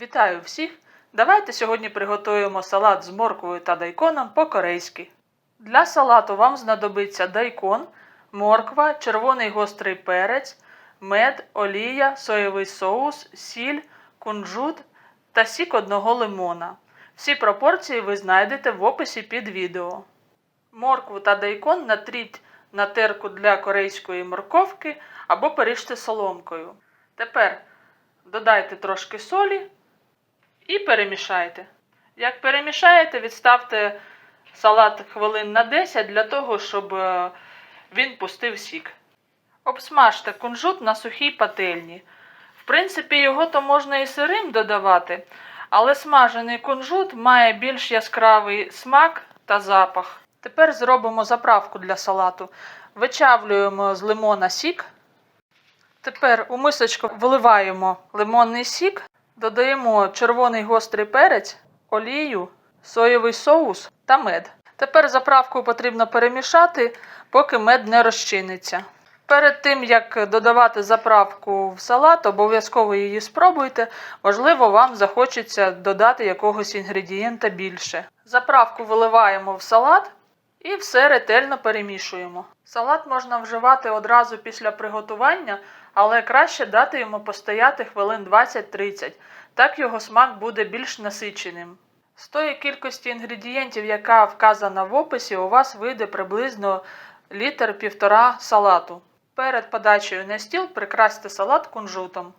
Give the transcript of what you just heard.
Вітаю всіх! Давайте сьогодні приготуємо салат з морквою та дайконом по-корейськи. Для салату вам знадобиться дайкон, морква, червоний гострий перець, мед, олія, соєвий соус, сіль, кунжут та сік одного лимона. Всі пропорції ви знайдете в описі під відео. Моркву та дайкон натріть на терку для корейської морковки або поріжте соломкою. Тепер додайте трошки солі і перемішайте. Як перемішаєте, відставте салат хвилин на 10 для того, щоб е, він пустив сік. Обсмажте кунжут на сухій пательні. В принципі, його то можна і сирим додавати, але смажений кунжут має більш яскравий смак та запах. Тепер зробимо заправку для салату. Вичавлюємо з лимона сік. Тепер у мисочку вливаємо лимонний сік, додаємо червоний гострий перець, олію, соєвий соус та мед. Тепер заправку потрібно перемішати, поки мед не розчиниться. Перед тим, як додавати заправку в салат, обов'язково її спробуйте. Можливо, вам захочеться додати якогось інгредієнта більше. Заправку виливаємо в салат і все ретельно перемішуємо. Салат можна вживати одразу після приготування, але краще дати йому постояти хвилин 20-30. Так його смак буде більш насиченим. З тої кількості інгредієнтів, яка вказана в описі, у вас вийде приблизно літр півтора салату. Перед подачею на стіл прикрасьте салат кунжутом.